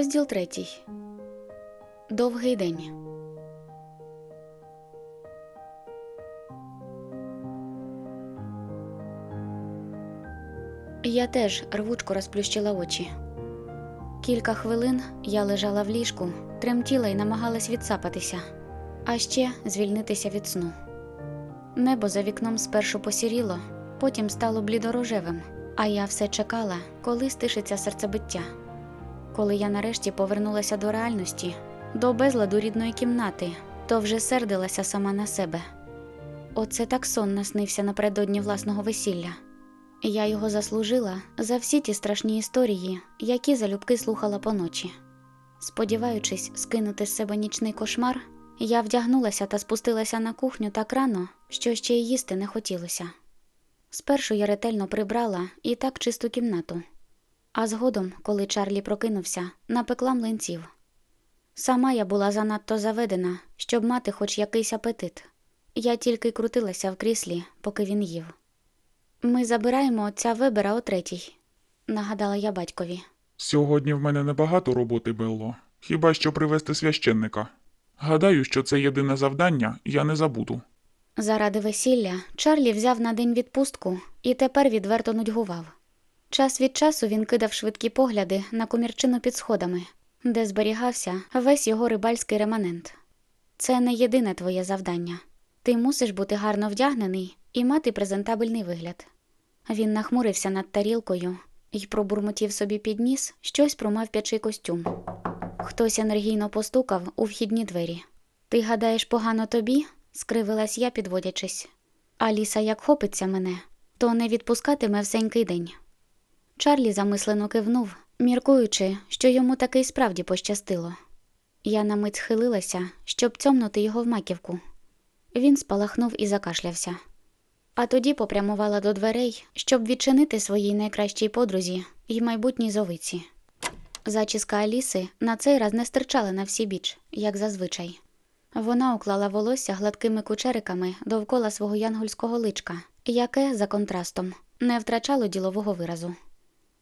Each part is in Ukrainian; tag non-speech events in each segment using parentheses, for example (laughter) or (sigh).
Розділ третій. Довгий день. Я теж рвучко розплющила очі. Кілька хвилин я лежала в ліжку, тремтіла і намагалась відсапатися, а ще звільнитися від сну. Небо за вікном спершу посіріло, потім стало блідорожевим, а я все чекала, коли стишиться серцебиття. Коли я нарешті повернулася до реальності, до безладу рідної кімнати, то вже сердилася сама на себе. Оце так сон наснився напередодні власного весілля. Я його заслужила за всі ті страшні історії, які залюбки слухала поночі. Сподіваючись скинути з себе нічний кошмар, я вдягнулася та спустилася на кухню так рано, що ще й їсти не хотілося. Спершу я ретельно прибрала і так чисту кімнату. А згодом, коли Чарлі прокинувся, напекла млинців. Сама я була занадто заведена, щоб мати хоч якийсь апетит. Я тільки крутилася в кріслі, поки він їв. Ми забираємо отця вибера о третій, нагадала я батькові. Сьогодні в мене небагато роботи було, хіба що привезти священника. Гадаю, що це єдине завдання, я не забуду. Заради весілля Чарлі взяв на день відпустку і тепер відверто нудьгував. Час від часу він кидав швидкі погляди на комірчину під сходами, де зберігався весь його рибальський реманент. Це не єдине твоє завдання. Ти мусиш бути гарно вдягнений і мати презентабельний вигляд. Він нахмурився над тарілкою і пробурмотів собі під ніс щось про мавпячий костюм. Хтось енергійно постукав у вхідні двері. Ти гадаєш, погано тобі? скривилась я, підводячись. Аліса як хопиться мене, то не відпускатиме всенький день. Чарлі замислено кивнув, міркуючи, що йому таки й справді пощастило. Я на мить схилилася, щоб цьомнути його в маківку. Він спалахнув і закашлявся. А тоді попрямувала до дверей, щоб відчинити своїй найкращій подрузі й майбутній зовиці. Зачіска Аліси на цей раз не стирчала на всі біч, як зазвичай. Вона уклала волосся гладкими кучериками довкола свого янгольського личка, яке, за контрастом, не втрачало ділового виразу.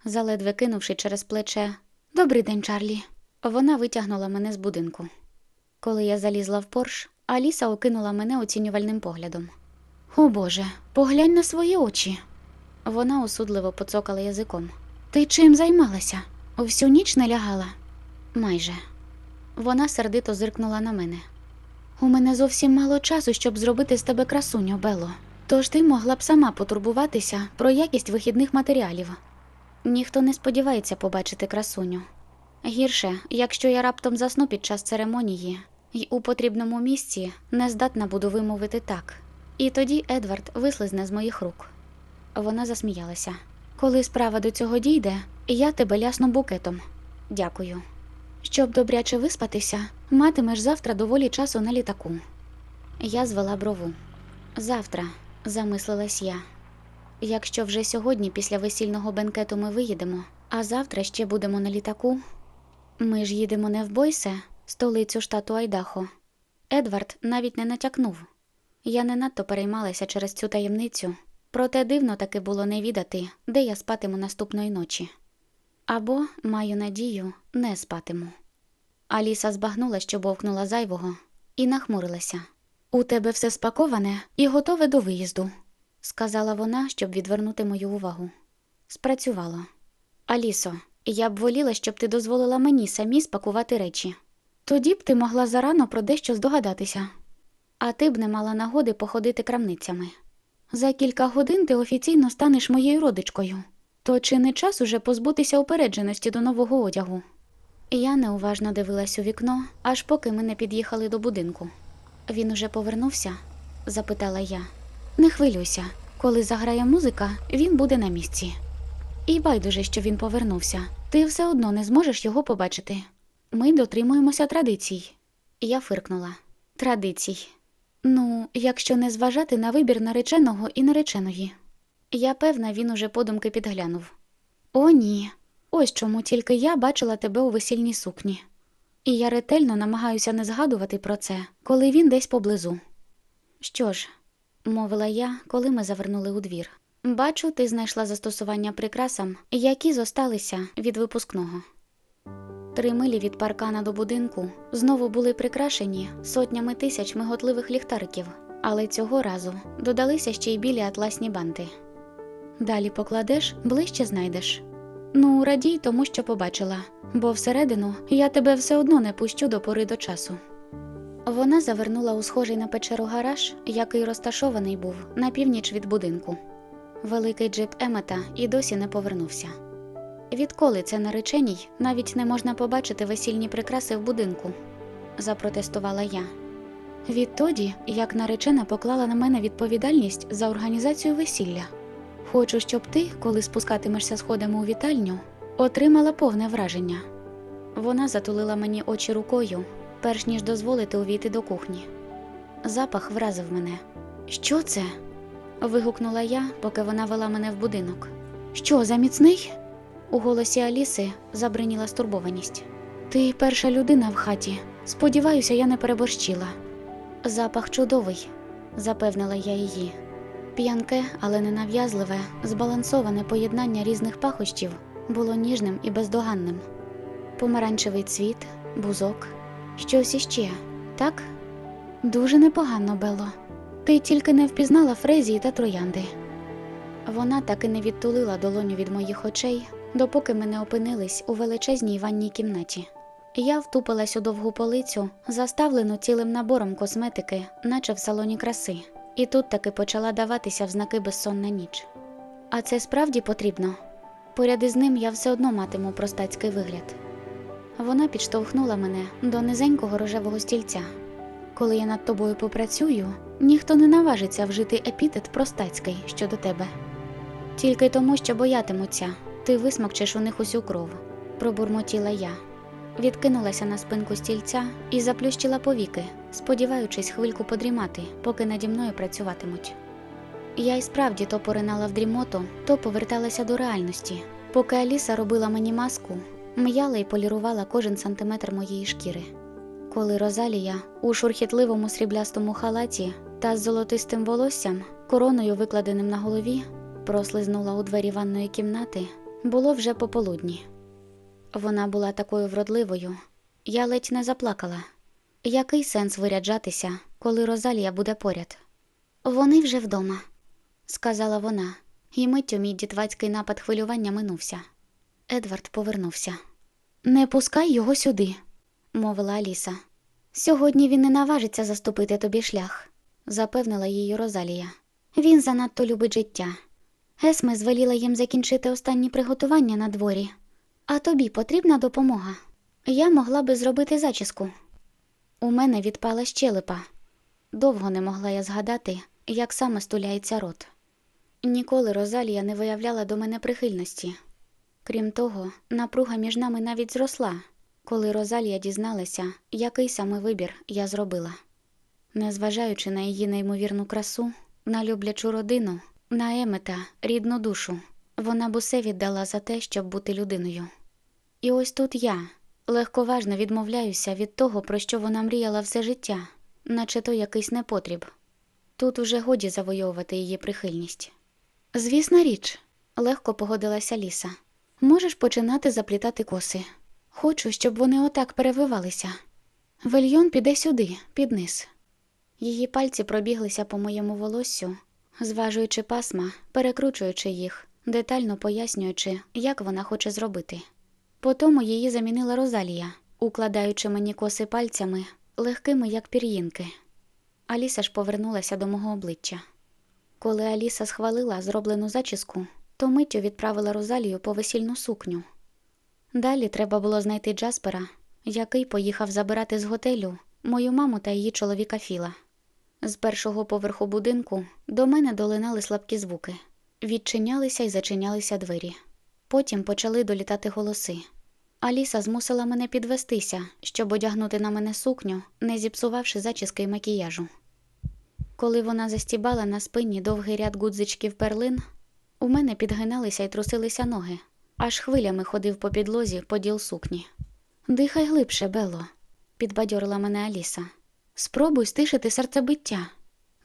Заледве кинувши через плече Добрий день, Чарлі. Вона витягнула мене з будинку. Коли я залізла в порш, Аліса окинула мене оцінювальним поглядом. О Боже, поглянь на свої очі. Вона осудливо поцокала язиком. Ти чим займалася? Всю ніч не лягала? Майже. Вона сердито зиркнула на мене. У мене зовсім мало часу, щоб зробити з тебе красуню, Бело. Тож ти могла б сама потурбуватися про якість вихідних матеріалів. Ніхто не сподівається побачити красуню. Гірше, якщо я раптом засну під час церемонії і у потрібному місці не здатна буду вимовити так. І тоді Едвард вислизне з моїх рук. Вона засміялася. Коли справа до цього дійде, я тебе лясну букетом. Дякую. Щоб добряче виспатися, матимеш завтра доволі часу на літаку. Я звела брову. Завтра, замислилась я. Якщо вже сьогодні після весільного бенкету ми виїдемо, а завтра ще будемо на літаку. Ми ж їдемо не в Бойсе, столицю штату Айдахо. Едвард навіть не натякнув. Я не надто переймалася через цю таємницю, проте дивно таки було не відати, де я спатиму наступної ночі. Або, маю надію, не спатиму. Аліса збагнула, що бовкнула зайвого, і нахмурилася. У тебе все спаковане і готове до виїзду, сказала вона, щоб відвернути мою увагу. Спрацювало. Алісо, я б воліла, щоб ти дозволила мені самі спакувати речі. Тоді б ти могла зарано про дещо здогадатися, а ти б не мала нагоди походити крамницями. За кілька годин ти офіційно станеш моєю родичкою. То чи не час уже позбутися упередженості до нового одягу? Я неуважно дивилась у вікно, аж поки ми не під'їхали до будинку. Він уже повернувся? запитала я. Не хвилюйся, коли заграє музика, він буде на місці. І байдуже, що він повернувся. Ти все одно не зможеш його побачити. Ми дотримуємося традицій. Я фиркнула. Традицій. Ну, якщо не зважати на вибір нареченого і нареченої. Я певна, він уже подумки підглянув. О, ні. Ось чому тільки я бачила тебе у весільній сукні. І я ретельно намагаюся не згадувати про це, коли він десь поблизу. Що ж, мовила я, коли ми завернули у двір. Бачу, ти знайшла застосування прикрасам, які зосталися від випускного. Три милі від паркана до будинку знову були прикрашені сотнями тисяч миготливих ліхтариків, але цього разу додалися ще й білі атласні банти. Далі покладеш, ближче знайдеш. Ну, радій тому, що побачила, бо всередину я тебе все одно не пущу до пори до часу. Вона завернула у схожий на печеру гараж, який розташований був на північ від будинку. Великий джип Емета і досі не повернувся. Відколи це нареченій, навіть не можна побачити весільні прикраси в будинку, запротестувала я. Відтоді, як наречена поклала на мене відповідальність за організацію весілля. Хочу, щоб ти, коли спускатимешся сходами у вітальню, отримала повне враження. Вона затулила мені очі рукою, перш ніж дозволити увійти до кухні. Запах вразив мене. Що це? вигукнула я, поки вона вела мене в будинок. Що, заміцний? У голосі Аліси забриніла стурбованість. Ти перша людина в хаті. Сподіваюся, я не переборщила. Запах чудовий, запевнила я її. П'янке, але ненав'язливе, збалансоване поєднання різних пахощів було ніжним і бездоганним. Помаранчевий цвіт, бузок, щось іще, так? Дуже непогано, Бело. Ти тільки не впізнала фрезії та троянди. Вона так і не відтулила долоню від моїх очей, допоки ми не опинились у величезній ванній кімнаті. Я втупилась у довгу полицю, заставлену цілим набором косметики, наче в салоні краси, і тут таки почала даватися в знаки безсонна ніч. А це справді потрібно. Поряд із ним я все одно матиму простацький вигляд. Вона підштовхнула мене до низенького рожевого стільця. Коли я над тобою попрацюю, ніхто не наважиться вжити епітет простацький щодо тебе. Тільки тому, що боятимуться, ти висмокчеш у них усю кров, пробурмотіла я. Відкинулася на спинку стільця і заплющила повіки, сподіваючись хвильку подрімати, поки наді мною працюватимуть. Я й справді то поринала в дрімоту, то поверталася до реальності, поки Аліса робила мені маску, м'яла і полірувала кожен сантиметр моєї шкіри. Коли Розалія у шурхітливому сріблястому халаті та з золотистим волоссям, короною викладеним на голові, прослизнула у двері ванної кімнати, було вже пополудні. Вона була такою вродливою, я ледь не заплакала. Який сенс виряджатися, коли Розалія буде поряд? Вони вже вдома, сказала вона, і миттю мій дітвацький напад хвилювання минувся. Едвард повернувся. Не пускай його сюди, мовила Аліса. Сьогодні він не наважиться заступити тобі шлях, запевнила її Розалія. Він занадто любить життя. Есме звеліла їм закінчити останні приготування на дворі. А тобі потрібна допомога. Я могла би зробити зачіску. У мене відпала щелепа. Довго не могла я згадати, як саме стуляється рот. Ніколи Розалія не виявляла до мене прихильності. Крім того, напруга між нами навіть зросла, коли Розалія дізналася, який саме вибір я зробила. Незважаючи на її неймовірну красу, на люблячу родину, на Емета, рідну душу, вона б усе віддала за те, щоб бути людиною. І ось тут я легковажно відмовляюся від того, про що вона мріяла все життя, наче то якийсь непотріб. Тут уже годі завойовувати її прихильність. Звісна річ, легко погодилася Ліса. Можеш починати заплітати коси. Хочу, щоб вони отак перевивалися. Вельйон піде сюди, під низ. Її пальці пробіглися по моєму волоссю, зважуючи пасма, перекручуючи їх, детально пояснюючи, як вона хоче зробити. Потому її замінила Розалія, укладаючи мені коси пальцями, легкими, як пір'їнки. Аліса ж повернулася до мого обличчя. Коли Аліса схвалила зроблену зачіску, то миттю відправила Розалію по весільну сукню. Далі треба було знайти Джаспера, який поїхав забирати з готелю мою маму та її чоловіка Філа. З першого поверху будинку до мене долинали слабкі звуки, відчинялися і зачинялися двері. Потім почали долітати голоси. Аліса змусила мене підвестися, щоб одягнути на мене сукню, не зіпсувавши зачіски й макіяжу. Коли вона застібала на спині довгий ряд гудзичків перлин, у мене підгиналися й трусилися ноги, аж хвилями ходив по підлозі поділ сукні. Дихай глибше, Белло, підбадьорила мене Аліса. Спробуй стишити серцебиття,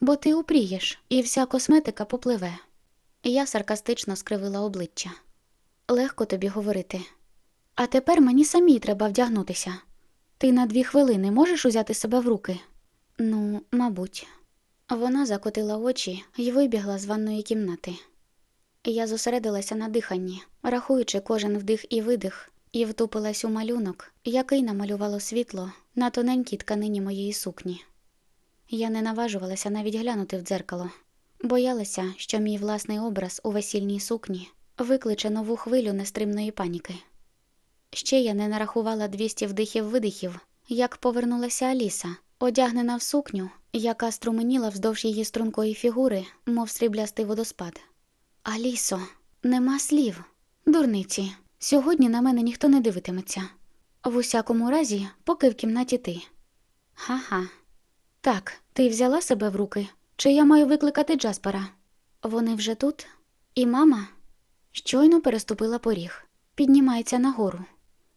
бо ти упрієш, і вся косметика попливе. Я саркастично скривила обличчя. Легко тобі говорити. А тепер мені самій треба вдягнутися. Ти на дві хвилини можеш узяти себе в руки? Ну, мабуть. Вона закотила очі і вибігла з ванної кімнати. Я зосередилася на диханні, рахуючи кожен вдих і видих, і втупилась у малюнок, який намалювало світло на тоненькій тканині моєї сукні. Я не наважувалася навіть глянути в дзеркало, боялася, що мій власний образ у весільній сукні викличе нову хвилю нестримної паніки. Ще я не нарахувала 200 вдихів-видихів, як повернулася Аліса, одягнена в сукню, яка струменіла вздовж її стрункої фігури, мов сріблястий водоспад. Алісо, нема слів. Дурниці, сьогодні на мене ніхто не дивитиметься. В усякому разі, поки в кімнаті ти. Ха-ха. Так, ти взяла себе в руки, чи я маю викликати Джаспера? Вони вже тут? І мама? Щойно переступила поріг, піднімається нагору.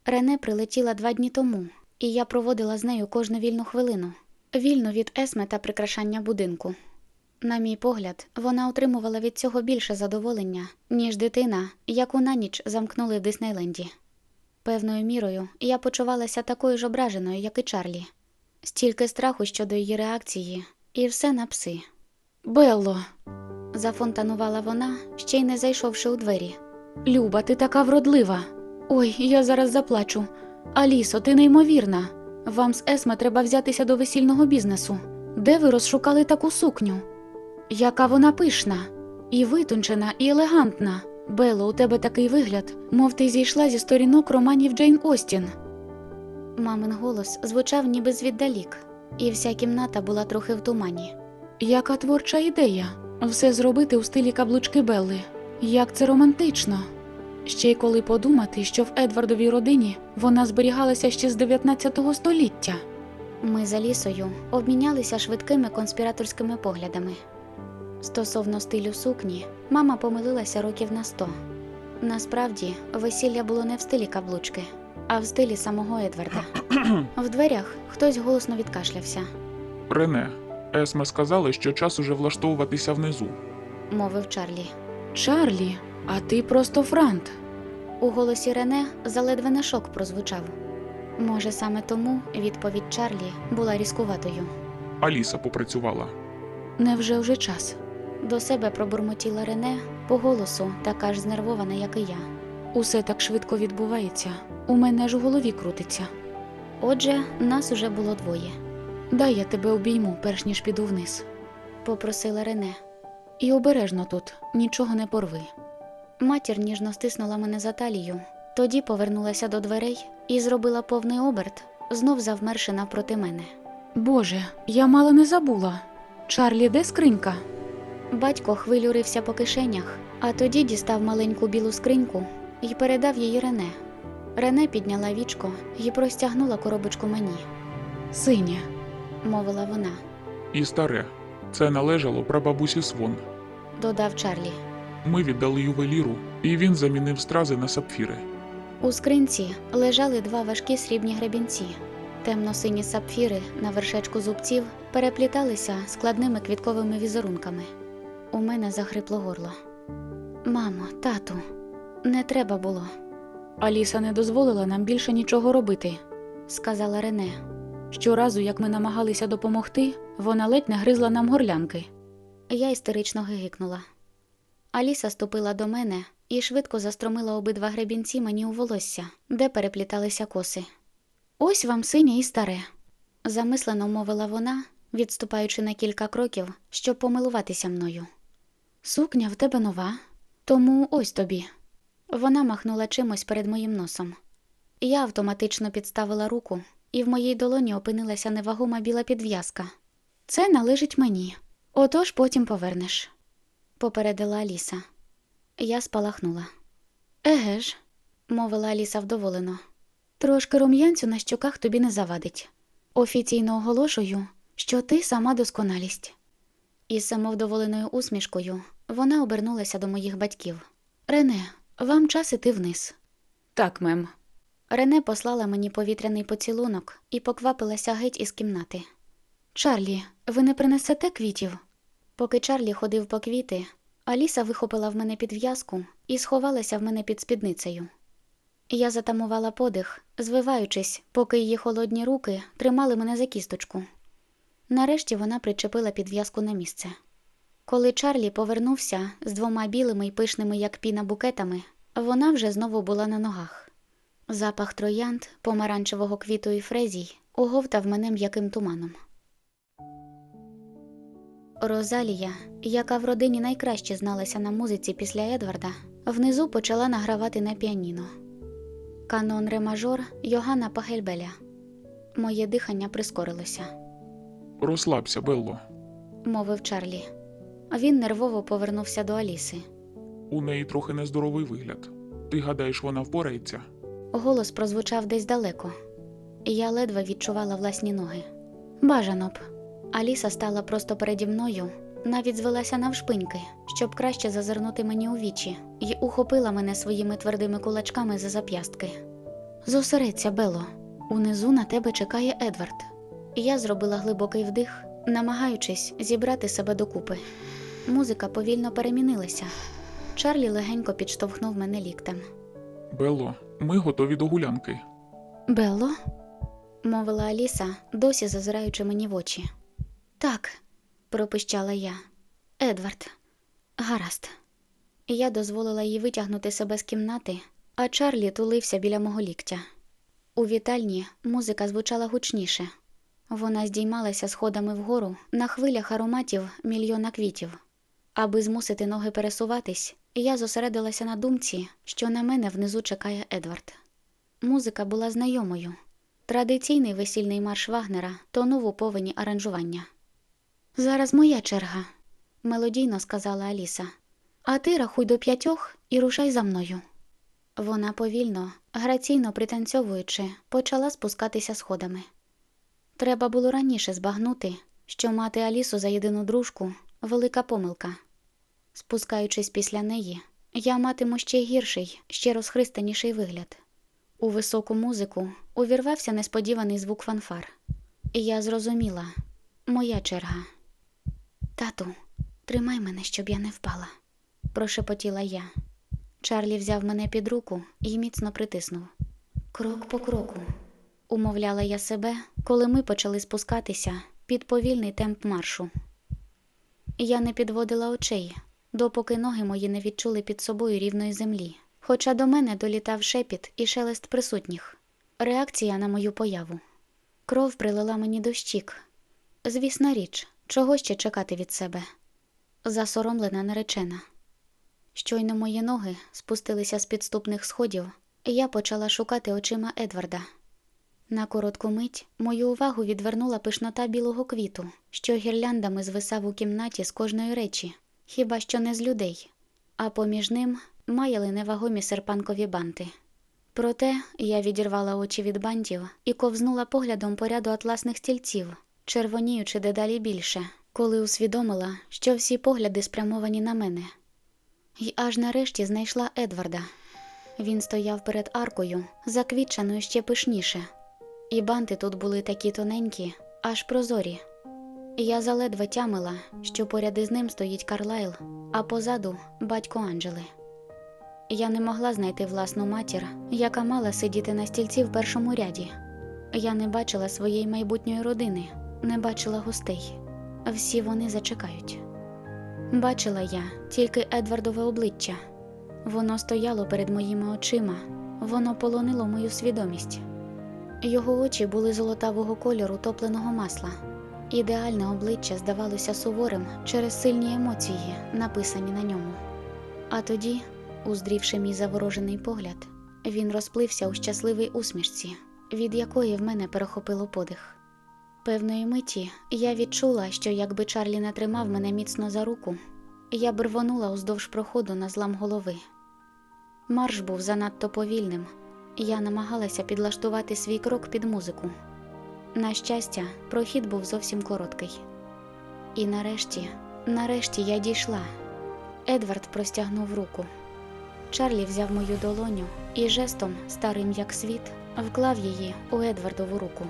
Рене прилетіла два дні тому, і я проводила з нею кожну вільну хвилину, вільну від есме та прикрашання будинку. На мій погляд, вона отримувала від цього більше задоволення, ніж дитина, яку на ніч замкнули в Диснейленді. Певною мірою я почувалася такою ж ображеною, як і Чарлі. Стільки страху щодо її реакції, і все на пси. Белло. зафонтанувала вона, ще й не зайшовши у двері. Люба, ти така вродлива. Ой, я зараз заплачу. Алісо, ти неймовірна. Вам з Есме треба взятися до весільного бізнесу. Де ви розшукали таку сукню? Яка вона пишна, і витончена, і елегантна. Бело, у тебе такий вигляд, мов ти зійшла зі сторінок романів Джейн Остін. Мамин голос звучав ніби звіддалік, і вся кімната була трохи в тумані. Яка творча ідея все зробити у стилі каблучки Белли. Як це романтично. Ще й коли подумати, що в Едвардовій родині вона зберігалася ще з 19 століття. Ми за лісою обмінялися швидкими конспіраторськими поглядами. Стосовно стилю сукні, мама помилилася років на сто. Насправді, весілля було не в стилі каблучки, а в стилі самого Едварда. (clears throat) В дверях хтось голосно відкашлявся, Рене, Есме сказали, що час уже влаштовуватися внизу. мовив Чарлі. Чарлі, а ти просто франт. У голосі Рене заледве не шок прозвучав. Може, саме тому відповідь Чарлі була різкуватою. Аліса попрацювала. Невже вже час? До себе пробурмотіла Рене по голосу, така ж знервована, як і я. Усе так швидко відбувається. У мене ж у голові крутиться. Отже, нас уже було двоє. Дай я тебе обійму, перш ніж піду вниз, попросила Рене. І обережно тут, нічого не порви. Матір ніжно стиснула мене за талію, тоді повернулася до дверей і зробила повний оберт, знов завмерши навпроти мене. Боже, я мало не забула. Чарлі, де скринька? Батько хвилю рився по кишенях, а тоді дістав маленьку білу скриньку і передав її Рене. Рене підняла вічко і простягнула коробочку мені. Синє, мовила вона, І старе. Це належало прабабусі Свон. додав Чарлі. Ми віддали ювеліру, і він замінив стрази на сапфіри. У скринці лежали два важкі срібні гребінці. Темно-сині сапфіри на вершечку зубців перепліталися складними квітковими візерунками. У мене захрипло горло. Мамо, тату, не треба було. Аліса не дозволила нам більше нічого робити, сказала Рене. Щоразу, як ми намагалися допомогти, вона ледь не гризла нам горлянки. Я істерично гигикнула. Аліса ступила до мене і швидко застромила обидва гребінці мені у волосся, де перепліталися коси. Ось вам синє і старе, замислено мовила вона, відступаючи на кілька кроків, щоб помилуватися мною. Сукня в тебе нова, тому ось тобі. Вона махнула чимось перед моїм носом. Я автоматично підставила руку, і в моїй долоні опинилася невагома біла підв'язка. Це належить мені, отож потім повернеш, попередила Аліса. Я спалахнула. Еге ж, мовила Аліса вдоволено. Трошки рум'янцю на щоках тобі не завадить. Офіційно оголошую, що ти сама досконалість. Із самовдоволеною усмішкою вона обернулася до моїх батьків. Рене, вам час іти вниз. Так, мем. Рене послала мені повітряний поцілунок і поквапилася геть із кімнати. Чарлі, ви не принесете квітів? Поки Чарлі ходив по квіти, Аліса вихопила в мене підв'язку і сховалася в мене під спідницею. Я затамувала подих, звиваючись, поки її холодні руки тримали мене за кісточку. Нарешті вона причепила підв'язку на місце. Коли Чарлі повернувся з двома білими й пишними, як піна букетами, вона вже знову була на ногах. Запах троянд, помаранчевого квіту і фрезій оговтав мене м'яким туманом. Розалія, яка в родині найкраще зналася на музиці після Едварда, внизу почала награвати на піаніно. Канон ре мажор Йоганна Пагельбеля. Моє дихання прискорилося, Розслабся, Белло. мовив Чарлі. Він нервово повернувся до Аліси. У неї трохи нездоровий вигляд. Ти гадаєш, вона впорається? Голос прозвучав десь далеко. і Я ледве відчувала власні ноги. Бажано б. Аліса стала просто переді мною, навіть звелася навшпиньки, щоб краще зазирнути мені у вічі, і ухопила мене своїми твердими кулачками за зап'ястки. Зосередься, Бело, унизу на тебе чекає Едвард. Я зробила глибокий вдих, намагаючись зібрати себе докупи. Музика повільно перемінилася. Чарлі легенько підштовхнув мене ліктем. Белло, ми готові до гулянки. Белло? мовила Аліса, досі зазираючи мені в очі. Так, пропищала я. Едвард, гаразд. Я дозволила їй витягнути себе з кімнати, а Чарлі тулився біля мого ліктя. У вітальні музика звучала гучніше. Вона здіймалася сходами вгору на хвилях ароматів мільйона квітів. Аби змусити ноги пересуватись, я зосередилася на думці, що на мене внизу чекає Едвард. Музика була знайомою. Традиційний весільний марш Вагнера тонув у повені аранжування. Зараз моя черга, мелодійно сказала Аліса. А ти рахуй до п'ятьох і рушай за мною. Вона повільно, граційно пританцьовуючи, почала спускатися сходами. Треба було раніше збагнути, що мати Алісу за єдину дружку велика помилка. Спускаючись після неї, я матиму ще гірший, ще розхристаніший вигляд. У високу музику увірвався несподіваний звук фанфар. І я зрозуміла моя черга. Тату, тримай мене, щоб я не впала, прошепотіла я. Чарлі взяв мене під руку і міцно притиснув. Крок по кроку, умовляла я себе, коли ми почали спускатися під повільний темп маршу. Я не підводила очей, допоки ноги мої не відчули під собою рівної землі. Хоча до мене долітав шепіт і шелест присутніх. Реакція на мою появу. Кров прилила мені до щік. Звісна річ, чого ще чекати від себе? Засоромлена наречена. Щойно мої ноги спустилися з підступних сходів, і я почала шукати очима Едварда. На коротку мить мою увагу відвернула пишнота білого квіту, що гірляндами звисав у кімнаті з кожної речі, хіба що не з людей, а поміж ним маяли невагомі серпанкові банти. Проте я відірвала очі від бантів і ковзнула поглядом по ряду атласних стільців, червоніючи дедалі більше, коли усвідомила, що всі погляди спрямовані на мене. І аж нарешті знайшла Едварда. Він стояв перед аркою, заквітчаною ще пишніше, і банти тут були такі тоненькі, аж прозорі. Я заледве тямила, що поряд із ним стоїть Карлайл, а позаду батько Анджели. Я не могла знайти власну матір, яка мала сидіти на стільці в першому ряді. Я не бачила своєї майбутньої родини, не бачила гостей. Всі вони зачекають. Бачила я тільки Едвардове обличчя. Воно стояло перед моїми очима, воно полонило мою свідомість. Його очі були золотавого кольору топленого масла. Ідеальне обличчя здавалося суворим через сильні емоції, написані на ньому. А тоді, уздрівши мій заворожений погляд, він розплився у щасливій усмішці, від якої в мене перехопило подих. Певної миті я відчула, що якби Чарлі не тримав мене міцно за руку, я б рвонула уздовж проходу на злам голови. Марш був занадто повільним. Я намагалася підлаштувати свій крок під музику. На щастя, прохід був зовсім короткий. І нарешті, нарешті я дійшла. Едвард простягнув руку. Чарлі взяв мою долоню і жестом, старим як світ, вклав її у Едвардову руку.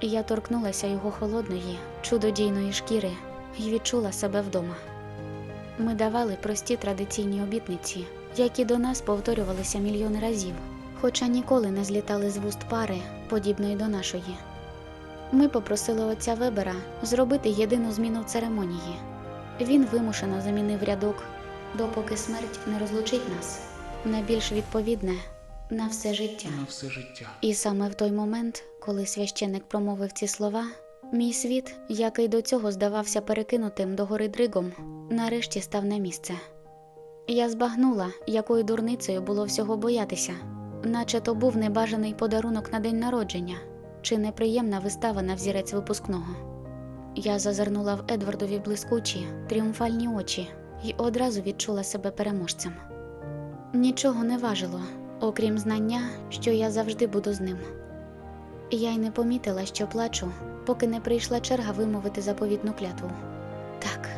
Я торкнулася його холодної, чудодійної шкіри і відчула себе вдома. Ми давали прості традиційні обітниці, які до нас повторювалися мільйони разів, хоча ніколи не злітали з вуст пари, подібної до нашої. Ми попросили отця Вебера зробити єдину зміну в церемонії. Він вимушено замінив рядок, допоки смерть не розлучить нас, на більш відповідне на все життя. На все життя. І саме в той момент, коли священик промовив ці слова, мій світ, який до цього здавався перекинутим до гори дригом, нарешті став на місце. Я збагнула, якою дурницею було всього боятися, наче то був небажаний подарунок на день народження чи неприємна вистава на взірець випускного. Я зазирнула в Едвардові блискучі, тріумфальні очі і одразу відчула себе переможцем. Нічого не важило, окрім знання, що я завжди буду з ним. Я й не помітила, що плачу, поки не прийшла черга вимовити заповітну клятву. Так,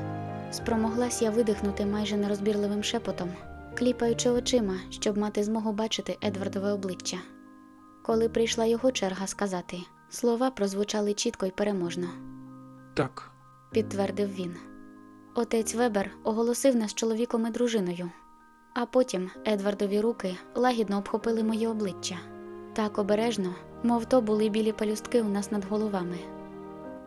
спромоглась я видихнути майже нерозбірливим шепотом, кліпаючи очима, щоб мати змогу бачити Едвардове обличчя. Коли прийшла його черга сказати, слова прозвучали чітко й переможно, Так, підтвердив він. Отець Вебер оголосив нас чоловіком і дружиною, а потім Едвардові руки лагідно обхопили моє обличчя так обережно, мов то були білі пелюстки у нас над головами.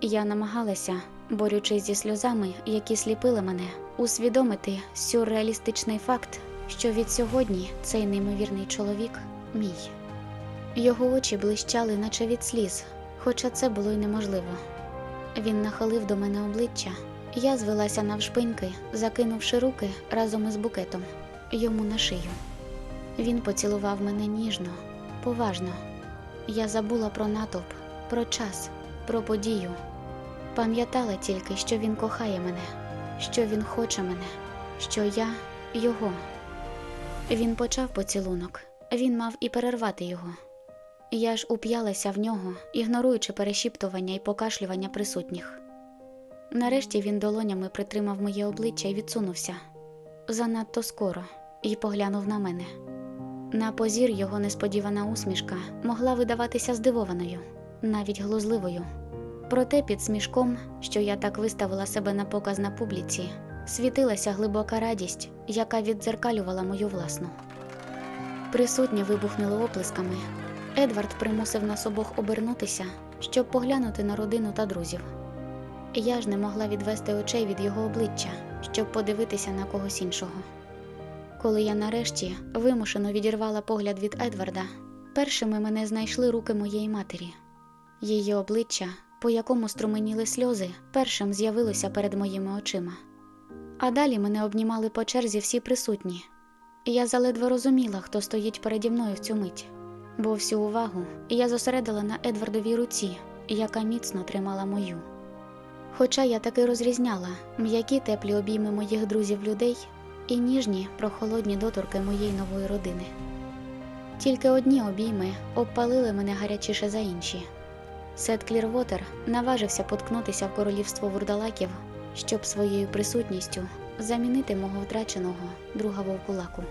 Я намагалася, борючись зі сльозами, які сліпили мене, усвідомити сюрреалістичний факт, що від сьогодні цей неймовірний чоловік мій. Його очі блищали, наче від сліз, хоча це було й неможливо. Він нахилив до мене обличчя, я звелася навшпиньки, закинувши руки разом із букетом йому на шию. Він поцілував мене ніжно, поважно. Я забула про натовп, про час, про подію. Пам'ятала тільки, що він кохає мене, що він хоче мене, що я його. Він почав поцілунок, він мав і перервати його. Я ж уп'ялася в нього, ігноруючи перешіптування і покашлювання присутніх. Нарешті він долонями притримав моє обличчя і відсунувся занадто скоро і поглянув на мене. На позір його несподівана усмішка могла видаватися здивованою, навіть глузливою. Проте під смішком, що я так виставила себе на показ на публіці, світилася глибока радість, яка віддзеркалювала мою власну. Присутні вибухнули оплесками. Едвард примусив нас обох обернутися, щоб поглянути на родину та друзів. Я ж не могла відвести очей від його обличчя, щоб подивитися на когось іншого. Коли я нарешті вимушено відірвала погляд від Едварда, першими мене знайшли руки моєї матері. Її обличчя, по якому струменіли сльози, першим з'явилося перед моїми очима. А далі мене обнімали по черзі всі присутні. Я заледве розуміла, хто стоїть переді мною в цю мить, бо всю увагу я зосередила на Едвардовій руці, яка міцно тримала мою. Хоча я таки розрізняла м'які теплі обійми моїх друзів людей і ніжні прохолодні доторки моєї нової родини. Тільки одні обійми обпалили мене гарячіше за інші. Сет Клірвотер наважився поткнутися в королівство вурдалаків, щоб своєю присутністю замінити мого втраченого друга вовкулаку.